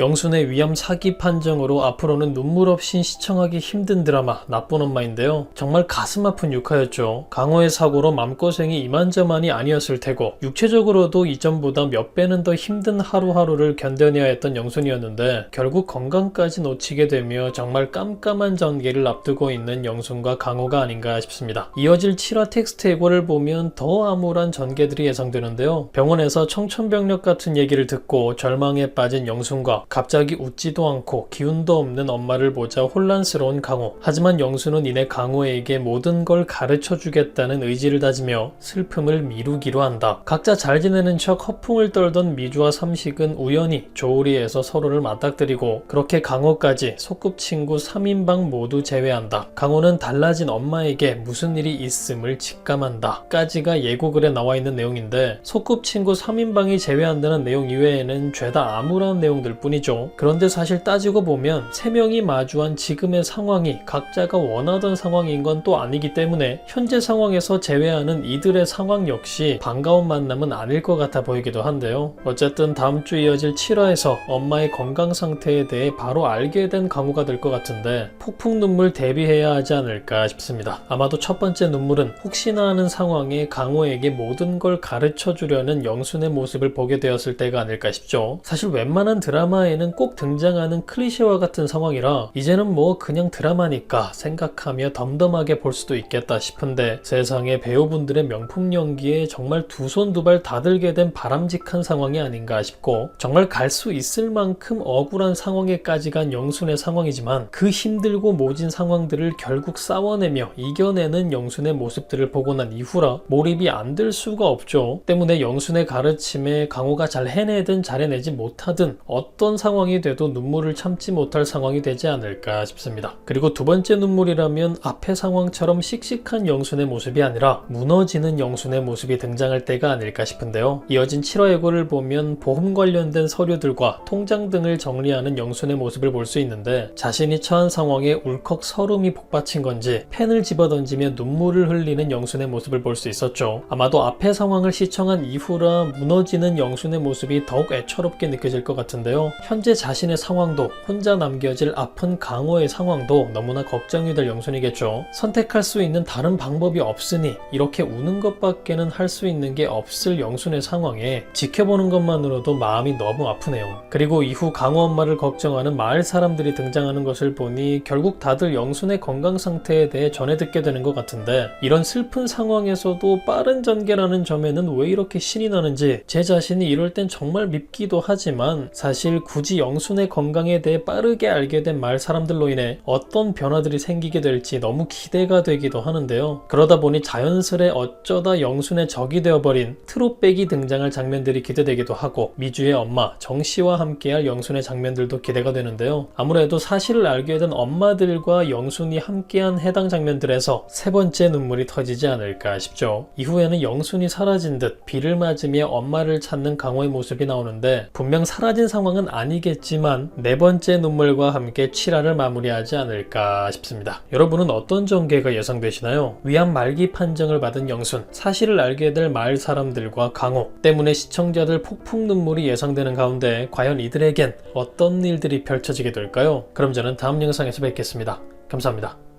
영순의 위험 사기 판정으로 앞으로는 눈물 없이 시청하기 힘든 드라마 나쁜 엄마인데요. 정말 가슴 아픈 육화였죠. 강호의 사고로 맘고생이 이만저만이 아니었을 테고 육체적으로도 이전보다 몇 배는 더 힘든 하루하루를 견뎌내야 했던 영순이었는데 결국 건강까지 놓치게 되며 정말 깜깜한 전개를 앞두고 있는 영순과 강호가 아닌가 싶습니다. 이어질 7화 텍스트 예고를 보면 더 암울한 전개들이 예상되는데요. 병원에서 청천벽력 같은 얘기를 듣고 절망에 빠진 영순과 갑자기 웃지도 않고 기운도 없는 엄마를 보자 혼란스러운 강호. 하지만 영순은 이내 강호에게 모든 걸 가르쳐 주겠다는 의지를 다지며 슬픔을 미루기로 한다. 각자 잘 지내는 척 허풍을 떨던 미주와 삼식은 우연히 조우리에서 서로를 맞닥뜨리고 그렇게 강호까지 소꿉친구 3인방 모두 제외한다. 강호는 달라진 엄마에게 무슨 일이 있음을 직감한다. 까지가 예고글에 나와 있는 내용인데 소꿉친구 3인방이 제외한다는 내용 이외에는 죄다 암울한 내용들 뿐이죠. 그런데 사실 따지고 보면 3명이 마주한 지금의 상황이 각자가 원하던 상황인 건 또 아니기 때문에 현재 상황에서 제외하는 이들의 상황 역시 반가운 만남은 아닐 것 같아 보이기도 한데요. 어쨌든 다음 주 이어질 7화에서 엄마의 건강 상태에 대해 바로 알게 된 강우가 될 것 같은데 폭풍 눈물 대비해야 하지 않을까 싶습니다. 아마도 첫 번째 눈물은 혹시나 하는 상황에 강호에게 모든 걸 가르쳐 주려는 영순의 모습을 보게 되었을 때가 아닐까 싶죠. 사실 웬만한 드라마 에는 꼭 등장하는 클리셰와 같은 상황이라 이제는 뭐 그냥 드라마니까 생각하며 덤덤하게 볼 수도 있겠다 싶은데 세상에 배우분들의 명품 연기에 정말 두 손 두 발 다 들게 된 바람직한 상황이 아닌가 싶고 정말 갈 수 있을 만큼 억울한 상황에까지 간 영순의 상황이지만 그 힘들고 모진 상황들을 결국 싸워내며 이겨내는 영순의 모습들을 보고 난 이후라 몰입이 안 될 수가 없죠. 때문에 영순의 가르침에 강호가 잘 해내든 잘해내지 못하든 어떤 상황이 돼도 눈물을 참지 못할 상황이 되지 않을까 싶습니다. 그리고 두 번째 눈물이라면 앞의 상황처럼 씩씩한 영순의 모습이 아니라 무너지는 영순의 모습이 등장할 때가 아닐까 싶은데요. 이어진 7화 예고를 보면 보험 관련된 서류들과 통장 등을 정리하는 영순의 모습을 볼 수 있는데 자신이 처한 상황에 울컥 서름이 복받친 건지 펜을 집어던지며 눈물을 흘리는 영순의 모습을 볼 수 있었죠. 아마도 앞의 상황을 시청한 이후라 무너지는 영순의 모습이 더욱 애처롭게 느껴질 것 같은데요. 현재 자신의 상황도 혼자 남겨질 아픈 강호의 상황도 너무나 걱정이 될 영순이겠죠. 선택할 수 있는 다른 방법이 없으니 이렇게 우는 것밖에는 할 수 있는 게 없을 영순의 상황에 지켜보는 것만으로도 마음이 너무 아프네요. 그리고 이후 강호 엄마를 걱정하는 마을 사람들이 등장하는 것을 보니 결국 다들 영순의 건강 상태에 대해 전해 듣게 되는 것 같은데 이런 슬픈 상황에서도 빠른 전개라는 점에는 왜 이렇게 신이 나는지 제 자신이 이럴 땐 정말 밉기도 하지만 사실 굳이 영순의 건강에 대해 빠르게 알게 된 마을 사람들로 인해 어떤 변화들이 생기게 될지 너무 기대가 되기도 하는데요. 그러다 보니 자연스레 어쩌다 영순의 적이 되어버린 트롯백이 등장할 장면들이 기대되기도 하고 미주의 엄마 정씨와 함께할 영순의 장면들도 기대가 되는데요. 아무래도 사실을 알게 된 엄마들과 영순이 함께한 해당 장면들에서 세 번째 눈물이 터지지 않을까 싶죠. 이후에는 영순이 사라진 듯 비를 맞으며 엄마를 찾는 강호의 모습이 나오는데 분명 사라진 상황은 아니 겠지만 네 번째 눈물과 함께 7화를 마무리하지 않을까 싶습니다. 여러분은 어떤 전개가 예상되시나요? 위암 말기 판정을 받은 영순, 사실을 알게 될 마을 사람들과 강호 때문에 시청자들 폭풍 눈물이 예상되는 가운데 과연 이들에겐 어떤 일들이 펼쳐지게 될까요? 그럼 저는 다음 영상에서 뵙겠습니다. 감사합니다.